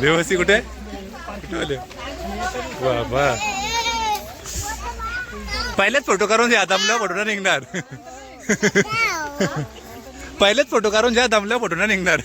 देवसी कुठे? कुठे बाबा पहिलेच फोटो काढून द्या दमल्या फोटो निघणार. पहिलेच फोटो काढून द्या दमल्या फोटो निघणार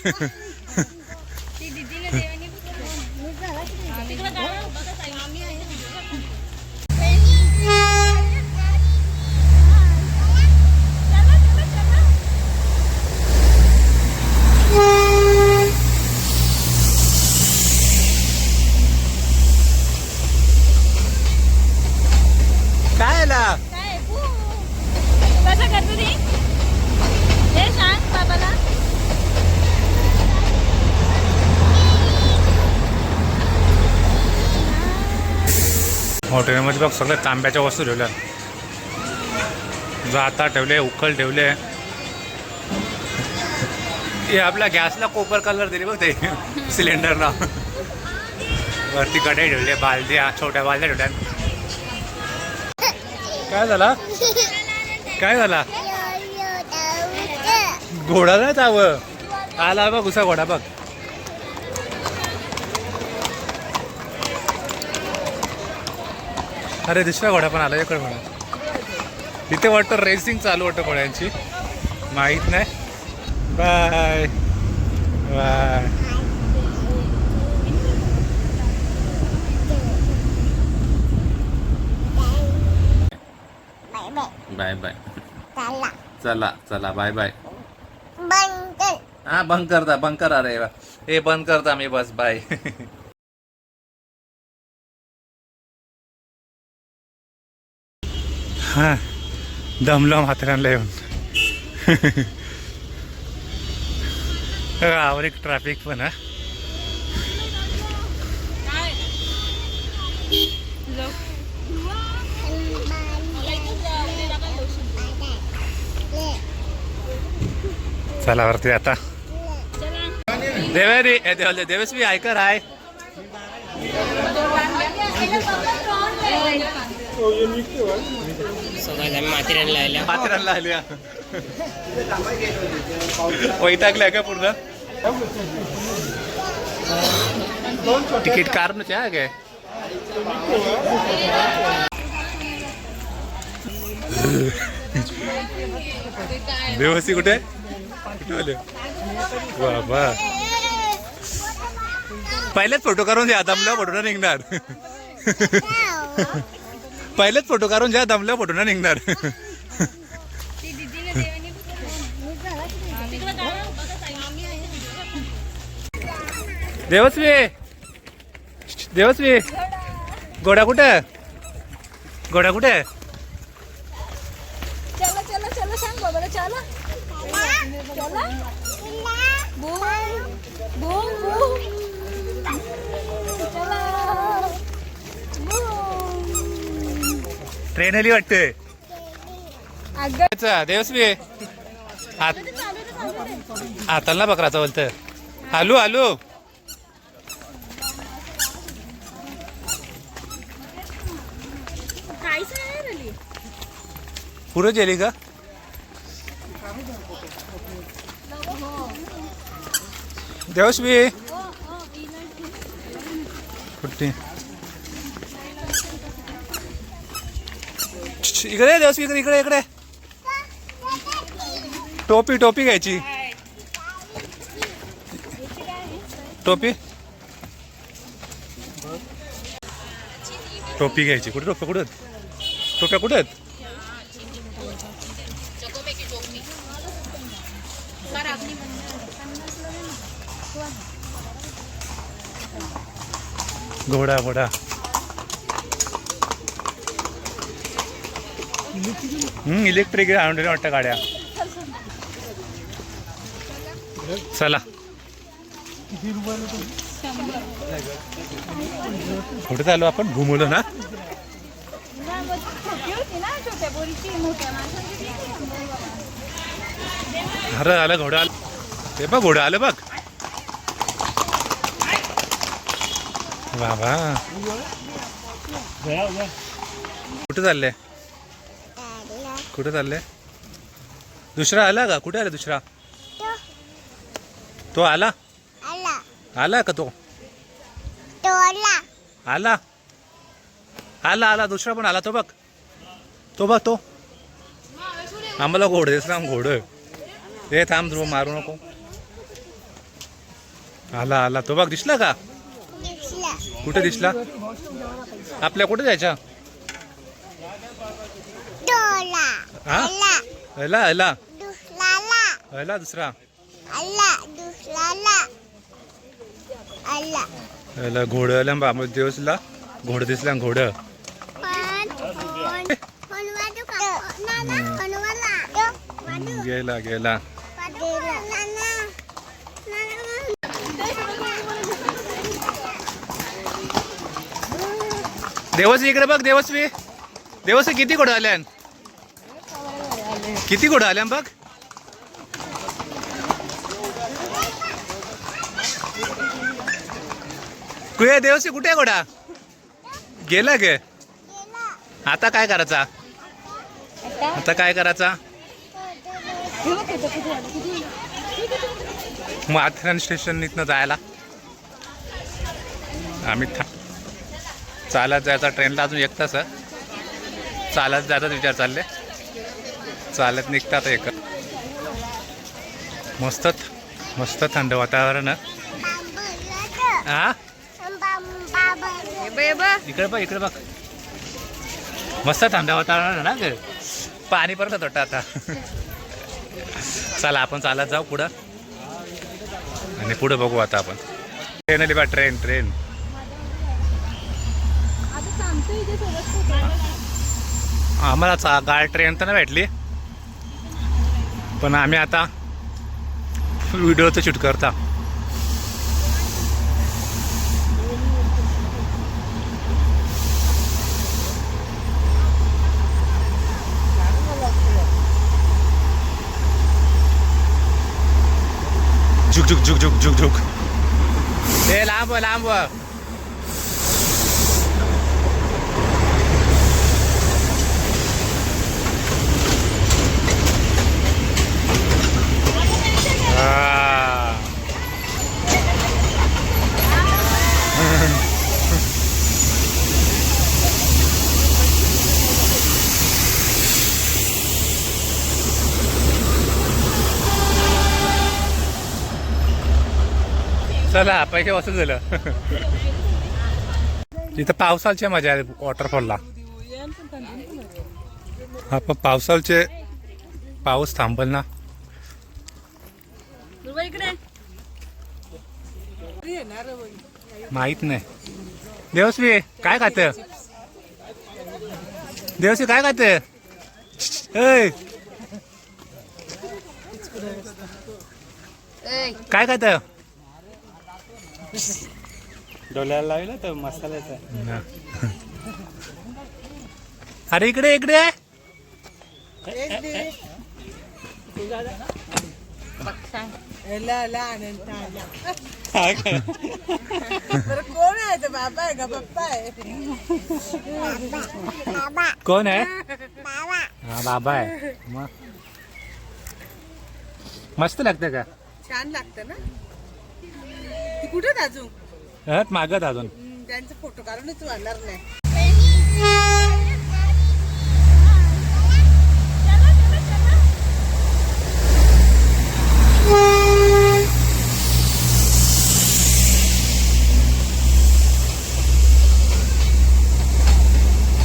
काय आला काय कसं हे सांग बाबाला. हॉटेलमध्ये बघ सगळ्या तांब्याच्या वस्तू ठेवल्या जाता ठेवले उखल ठेवले. हे आपल्या गॅसला कोपर कलर दिले बघ ते सिलेंडरला वरती कढई ठेवले बालद्या छोट्या बालद्या ठेवल्या काय झाला? काय झाला? घोडा नाही जाव आला बघ उसा घोडा बघ. अरे दुसरा घोडा पण आला इकडे घोडा इथे वाटतं रेसिंग चालू वाटतं घोड्यांची. माहीत नाही. बाय. बाय. Bye bye. चला चला बाय बाय. हा बंद करता बंद करा रे. हे बंद करता मी बस बाय हा दमलो म्हाताऱ्यांना येऊन. आवर एक ट्रॅफिक पण हा. चला वरती आता. देवेरी देवेश्वी ऐकर आहे. माथेरानला आल्या वैतागल्या का पूर्ण? तिकीट कार न काय? देवसी कुठे? कुठे आले? बाबा. पहिलेच फोटो काढून द्या दमल्या फोटो निघणार. पहिलेच फोटो काढून द्या दमल्या फोटो निघणार. देवस्वी. देवस्वी. गोडा कुठे? गोडा कुठे? चला चला चला सांग ट्रेन आली वाटते देवस्वी आताल हाताला बकराचा बोलत. आलू आलू. पुरं गेली का? देवस्वी कुठे इकडे ये, देवस्वी इकडे इकडे इकडे. टोपी टोपी घ्यायची. टोपी? टोपी घ्यायची. कुठे टोप्या कुठे टोप्या कुठे आहेत? घोडा घोडा. हम्म इलेक्ट्रिक आणून वाटतं गाड्या. चला. कुठे चालू आपण? घुमलो ना? अरे आलं घोडा आलं. ते बघ घोडं आलं बघ. बाबा कुठे चालले? कुठे चालले? दुसरा आला का? कुठे आला दुसरा? तो आला? आला का तो? आला. आला आला. दुसरा पण आला. तो बघ. तो बघ तो. आम्हाला घोड दिसला घोड. हे थांब ध्रुव मारू नको. आला आला. तो बघ दिसला का? कुठे दिसला? आपल्या कुठे जायच्या? हा? दुसराला आला दुसरा. आला घोड आला बाबा दिवसला. घोड दिसला घोड. गेला गेला वाजू नाना देवस्वी इकडे बघ देवस्वी देवस्वी किती घोडं आल्यान किती घोडं आल्यान बघ? कुठे देवस्वी कुठे आहे घोडा? गेला गे. आता काय करायचा? आता काय करायचा? माथेरान स्टेशन इथनं जायला. आम्ही था चालत जायचा ट्रेनला अजून एक तास. चालत जायचा विचार चालले. चालत निघतात एक. मस्त मस्त थंड वातावरण. हा इकडे बघ इकडे बघ. मस्त थंड वातावरण आहे ना ग पाणी परत वाटतं आता. चला आपण चालत जाऊ पुढं. आणि पुढे बघू आता आपण. ट्रेन आली बा ट्रेन ट्रेन आता सांगतो इथे सगळं आम्हाला चा ट्रेन तर नाही भेटली. पण आम्ही आता व्हिडिओचं शूट करता. झुक झुक झुक झुक झुक झुक. हे लांब लांब चला पैसे वसूल झालं इथं पावसाळची मजा आहे वॉटरफॉलला हा पण पावसाळचे पाऊस थांबल ना. माहीत नाही. देवस्वी काय खात? देवस्वी काय खात? काय खात? डोल्याला लावला तर मसाल्याचा. अरे इकडे इकडे. कोण आहे? ते बाबा आहे का पप्पा आहे बाबा कोण आहे बाबा हा बाबा आहे. मग मस्त लागतं का? छान लागतं ना? ती कुठे अजून? हत मागत अजून. त्यांचा फोटो काढूनच वाढणार नाही.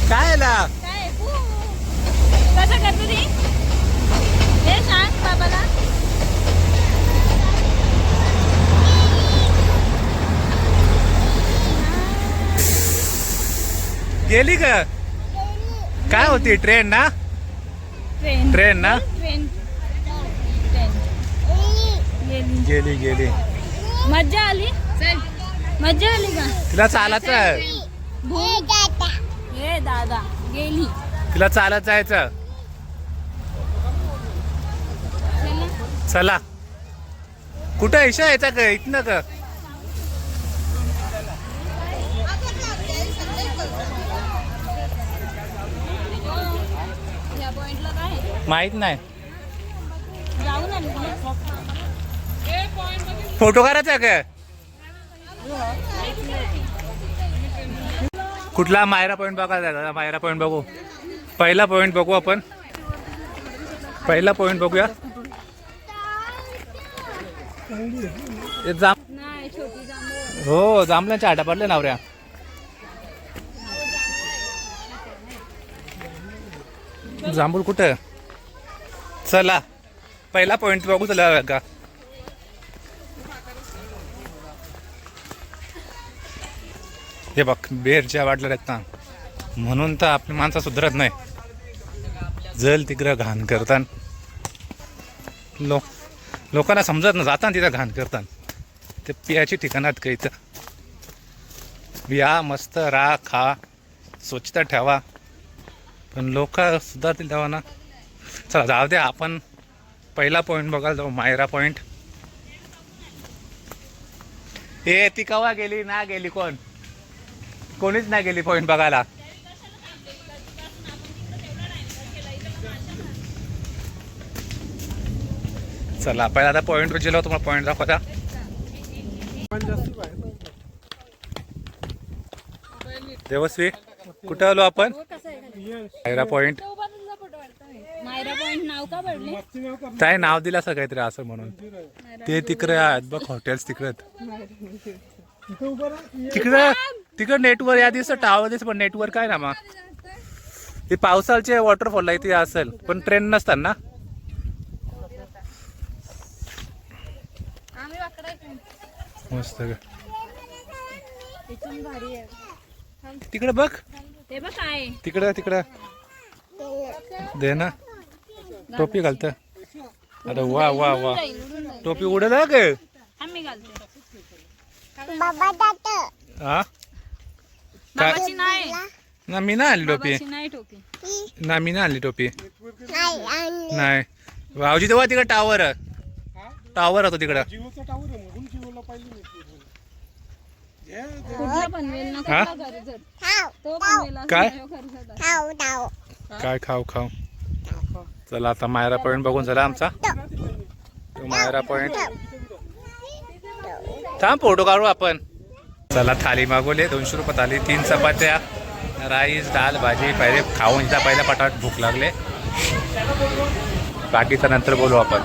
काय आला काय पू. कसं करते ती हे सांग बाबाला गेली का? काय होती? ट्रेन ना? ट्रेन. ट्रेन ना? गेली गेली. मज्जा आली? मज्जा आली का? तिला चालायचं हे दादा दादा गेली. तिला चालत जायचं चला. चला. कुठं इशा यायचा का? इथनं का या पॉइंटला काय आहे? माहीत नाही. फोटो काढायचा काय? कुठला मायरा पॉईंट बघायचा दादा मायरा पॉईंट बघू. पहिला पॉईंट बघू आपण. पहिला पॉईंट बघूया. हे जाम हो जांभळांच्या आटा पडले नावऱ्या. जांभूळ कुठं चला. पहिला पॉइंट बघू चला का. हे बघ बेरच्या वाटल्या आहेत ना म्हणून तर आपली माणसं सुधरत नाही. जल तिकडं घाण करतात लोक लोकांना समजत ना जाताना तिथं घाण करतात ते पियाची ठिकाणात कैत या मस्त राहा खा स्वच्छता ठेवा. पण लोक सुधारतील तेव्हा ना. चला जाऊ दे आपण पहिला पॉईंट बघायला जाऊ मायरा पॉईंट ए ती कवा गेली ना गेली कोण? कोणीच नाही गेली पॉईंट बघायला. चला पहिला आता पॉईंट गेलो तुम्हाला पॉईंट दाखवता. देवस्वी कुठं आलो आपण? मायरा पॉईंट नाव का पडले काय नाव दिलं असं काहीतरी असं म्हणून. ते तिकडे आहेत बघ हॉटेल्स तिकडे तिकडे तिकडे नेटवर्क या दिवस टावर दिवस पण नेटवर्क काय ना मग. ते पावसाळचे वॉटरफॉल इथे असेल. पण ट्रेन नसतात ना? आहे. मस्त आहे. तिकडे बघ. ते तिकडं तिकडं. दे ना. टोपी घालत. अरे वा वा वा. टोपी उडत ग? आम्ही घालते हा? काय? ना मी ना आणली टोपी. बाबाची नाही टोपी. ना मी ना आणली टोपी. नाही भाऊजी तेव्हा तिकडे टावर टावर होतो तिकडं. हा? काय? काय खाऊ खाऊ. चला आता मायरा पॉईंट बघून झाला आमचा. तो मायरा पॉईंट. थांब फोटो काढू आपण. चला थाली मागवले दोनशे रुपये थाली तीन चपात्या राईस दाल भाजी पहिले खाऊन इथं पहिल्या पटाट भूक लागले. बाकीचं नंतर बोलू आपण.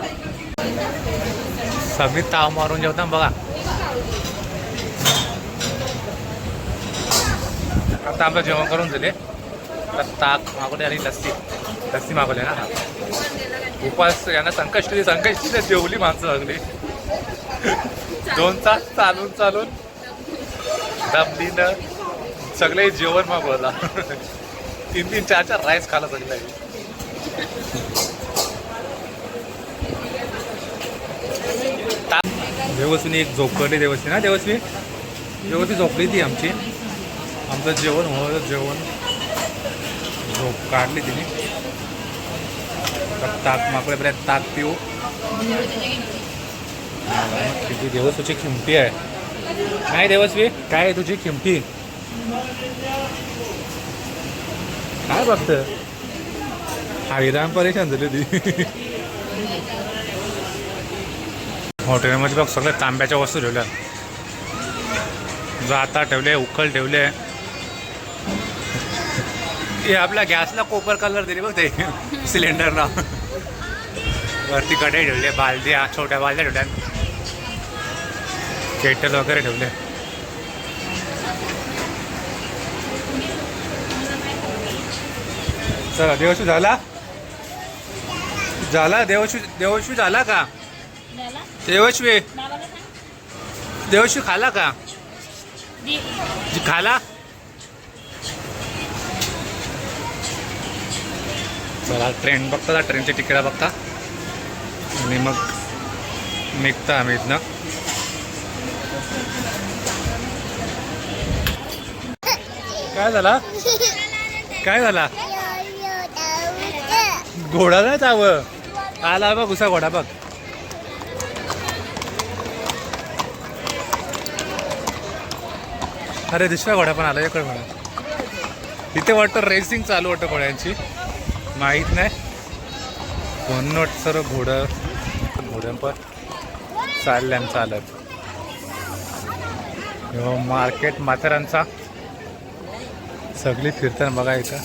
सगळी ताव मारून जेवता बघा. आता आमचं जेवण करून झाले. आता ताक मागवले आणि लस्सी. लस्सी मागवले ना. उपास यांना संकष्टी संकष्टी जेवली माणसं सगळी. दोन तास चालून चालून दमलीनं सगळे जेवण मागवला. तीन तीन चार चार राईस खाला सगळे. देवस्वीने एक झोपली देवस्वी ना देवस्वी? देवस्वी झोपली ती आमची. आमचं जेवण होतं जेवण. झोप काढली तिने. आता माकडे मागल्यापर्यंत ताक पिऊ. किती तुझी किमती आहे. काय देवस्वी काय आहे तुझी किमती काय बघत हैराण परेशान झाली ती हॉटेलमध्ये बघ सगळ्या तांब्याच्या वस्तू ठेवल्या. जाता ठेवले उखल ठेवले हे आपल्या गॅसला कोपर कलर दिले बघ ते. सिलेंडरला वरती कढई ठेवले बालद्या छोट्या बालद्या ठेवल्या. केटल वगैरे ठेवले. चला देवशू झाला? झाला? देवशू देवशू झाला का? देवश्वी सांग. देवशू खाला का? खाला? चला ट्रेन बघता ट्रेनची तिकीट बघता. आणि मग निघता आम्ही इथनं. काय झाला? काय झाला? घोडा नाही जावं आला बघ उसा घोडा बघ. अरे दुसरा घोडा पण आला इकडे घोडा इथे वाटतं रेसिंग चालू वाटतं घोड्यांची. माहीत नाही. कोण सर्व घोडं? घोड्यांपर चालल्यान चालत. हो मार्केट माथेरानचा सगळी फिरताना बघा इथं.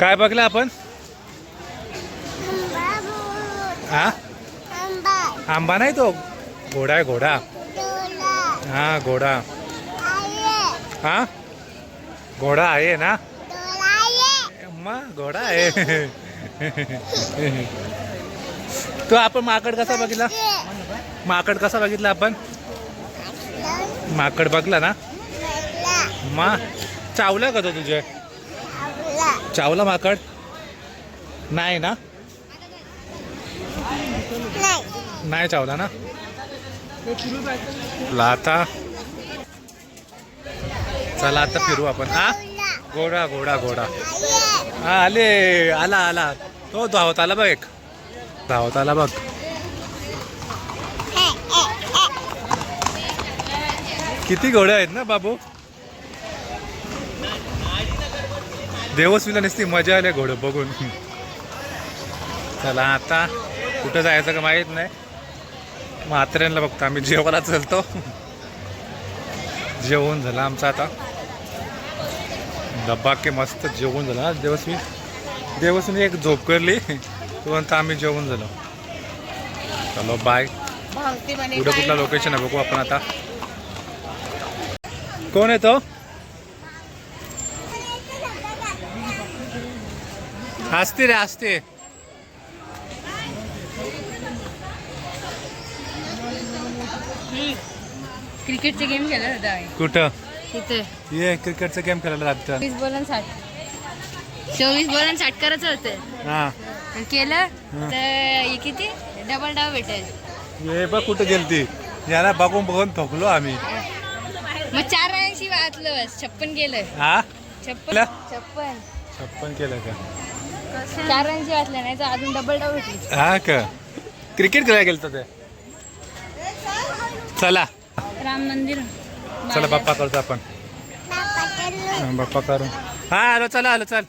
काय बघलं आपण? हा आंबा नाही तो. घोडा आहे घोडा. हा घोडा. हा? घोडा आहे ना? घोडा आहे. तो आपण माकड कसा बघितला? माकड कसा बघितला आपण? माकड बघला ना? मा चावला का तो तुझे चावला माकड? नाही ना? नाही चावला ना? तुला आता चला आता फिरू आपण. हा? घोडा घोडा घोडा. हा आले आला आला. तो धावत आला बघ एक. धावत आला बघ. किती घोडे आहेत ना बाबू? देवस्वीला नसती मजा आली घोडं बघून. चला आता कुठं जायचं का माहीत नाही. म्हात्र्यांना बघतो आम्ही जेवायला चलतो. जेवण झालं आमचं आता. डब्बा के मस्त जेवण झालं. हा देवस्वी देवस्वीने एक झोप करली. तुरंत आम्ही जेवण झालो. चलो बाय पुढे कुठला लोकेशन आहे बघू आपण आता. कोण आहे तो? हसते रे हसते क्रिकेटचे गेम खेळत होता कुठं? तिथे ये क्रिकेटचा गेम खेळायला लागतं चोवीस बॉल साठ. चोवीस बॉल साठ करायचं होतं. हा. केलं तर हे किती? डबल डाव भेटेल. ये बघ कुठं गेलती. याला बघून बघून थकलो आम्ही. मग चार रनांशी वाचलं बस. छप्पन गेलं हा? छप्पन. केलं? छप्पन. छप्पन केलं का? चार रनची वाचलं नाही तर अजून डबल डाव भेटली. हा का? क्रिकेट खेळायला गेलतो ते. चला. राम मंदिर. चला बाप्पा करतो आपण. बाप्पा करू. हा आलो चला आलो चल.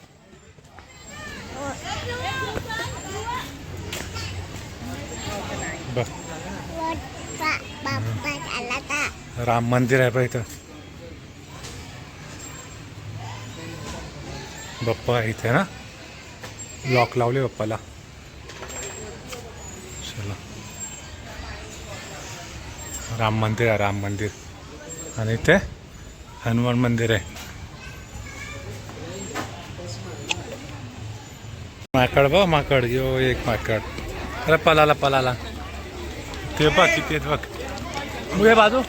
राम मंदिर आहे इथं. बाप्पा इथे ना? लॉक लावले बाप्पाला. चला. राम मंदिर आहे राम मंदिर. आणि इथे हनुमान मंदिर आहे. माकड बघ माकड. यो एक माकड. अरे पलाला पलाला. ते बघ किती आहेत बघ उभे बाजू.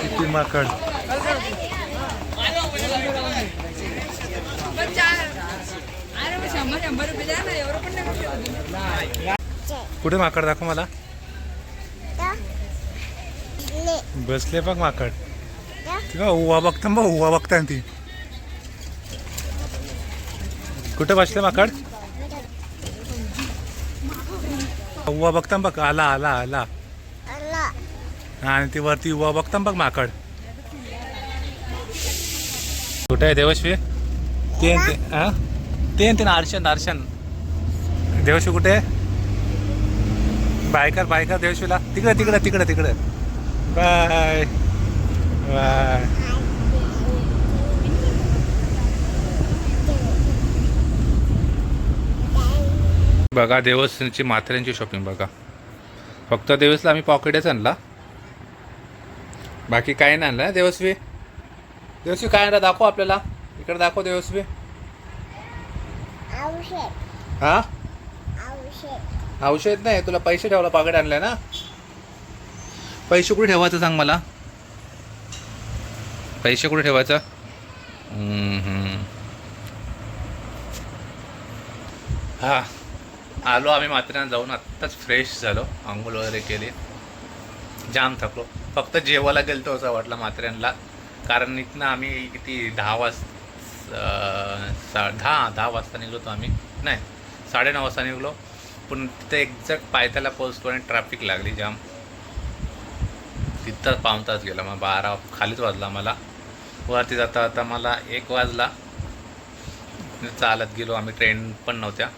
किती माकड. कुठे माकड दाखव मला? बसले बघ माकड. तेव्हा उवा बघता बघ उवा बघता ती. कुठे बसले माकड? उवा बघता बघ आला आला आला. आला. आणि ती वरती उवा बघता बघ माकड. कुठे आहे देवश्वी ते ते ते ते नारशन नारशन. देवश्वी कुठे आहे? बायकर बायकर देवश्वीला तिकडे तिकडे तिकडे तिकडे. बाय बाय बघा देवस्थानची माथेऱ्यांची शॉपिंग बघा. फक्त देवस्थला आम्ही पॉकेटच आणला. बाकी काय नाही आणलं ना देवस्वी? देवस्वी काय आणलं दाखव आपल्याला. इकडे दाखव देवस्वी. औषध. हा? औषध. औषध नाही तुला पैसे ठेवला पॉकेट आणलाय ना? पैसे कुठे ठेवायचं सांग मला? पैसे कुठे ठेवायचं? हां आलो आम्ही मात्र जाऊन. आत्ताच फ्रेश झालो. आंघोळ वगैरे केली. जाम थकलो. फक्त जेवायला गेलतो असं वाटलं मात्र्यांना कारण इथनं आम्ही किती दहा वाजता सा दहा दहा वाजता निघलो होतो आम्ही. नाही साडेनऊ वाजता निघलो. पण तिथे एक्झॅक्ट पायथ्याला पोहोचतो आणि ट्रॅफिक लागली जाम. तिथंच पाऊण तास गेला मग बारा खालीच वाजला मला. वरती जाता जाता मला एक वाजला. चालत गेलो आम्ही ट्रेन पण नव्हत्या.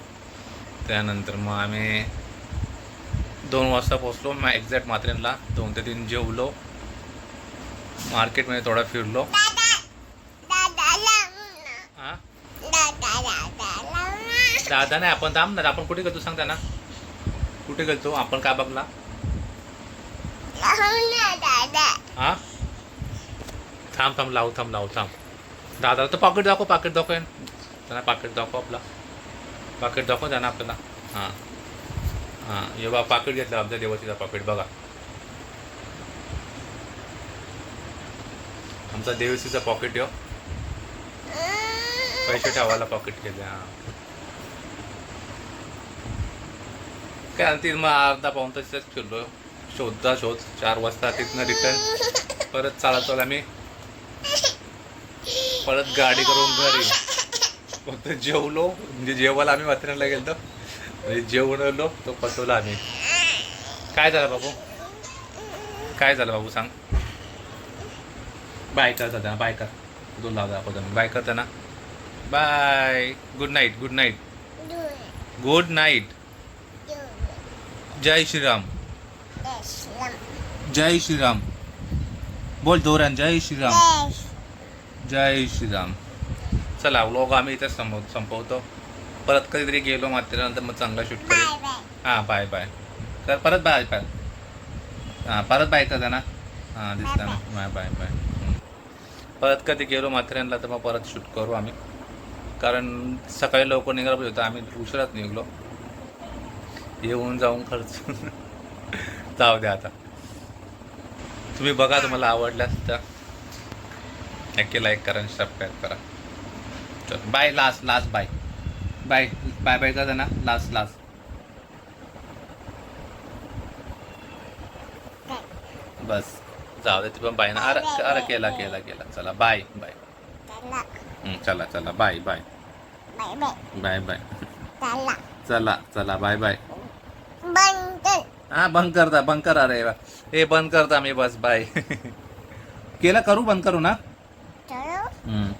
त्यानंतर मग आम्ही दोन वाजता पोचलो मग एक्झॅक्ट मात्रेनला दोन ते तीन जेवलो. मार्केटमध्ये थोडा फिरलो. दादा हां दादा नाही आपण थांब ना आपण कुठे गेलो सांगता ना कुठे गेलतो आपण काय बघला? हा? थांब थांब लावू थांब लावू थांब. दादा तर पाकिट दाखव पाकिट दाखव त्यांना पाकिट दाखव आपला. पाकिट दाखव त्यांना आपल्याला. हां. हां. हे बा पाकिट घेतलं आमच्या देवाचीचा पाकिट बघा. आमचा देवसीचा पॉकेट ठेव पैसे ठेवायला पॉकेट केले हां. काय आणि मग अर्धा पाऊन तसेच फिरलो शोधता शोध. चार वाजता तिथनं रिटर्न परत चालत चालत आम्ही. परत गाडी करून घरी. फक्त जेवलो. म्हणजे जेवायला आम्ही वात्र्याला गेलो म्हणजे जेवण आलो तो पटवला आम्ही. काय झालं बाबू? काय झालं बाबू सांग. बाय कर त्यांना बाय कर. दोन लावता आपण बाय कर त्यांना. Bye good night good night good night जय श्रीराम. जय श्रीराम. बोल दोऱ्यान जय श्रीराम. जय श्रीराम. चला व्लॉग आम्ही इथं संपव संपवतो. परत कधीतरी गेलो मात्र मग चांगला शूट करेल हां बाय बाय तर परत बाय बाय हां परत बाय करता ना? हां दिसता ना? Bye bye bye. परत कधी गेलो माथेरानला तर मग परत शूट करू आम्ही. कारण सकाळी लवकर निघायला पाहिजे होतं आम्ही उशिराच निघलो. येऊन जाऊन खर्च. जाऊ द्या आता. तुम्ही बघा तुम्हाला आवडल्यास तर. नक्की लाईक करा आणि सबस्क्राईब करा. चल bye last last bye bye bye bye करा ना? लास्ट लास्ट बस. जाऊ दे ती पण बाय ना. अरे अरे केला केला केला. चला बाय बाय चला चला. Bye bye bye bye bye चला. चला बाय बाय हा बंद करता बंद करा रे हे बंद करता मी बस बाय केलं करू बंद करू ना चलो हम्म.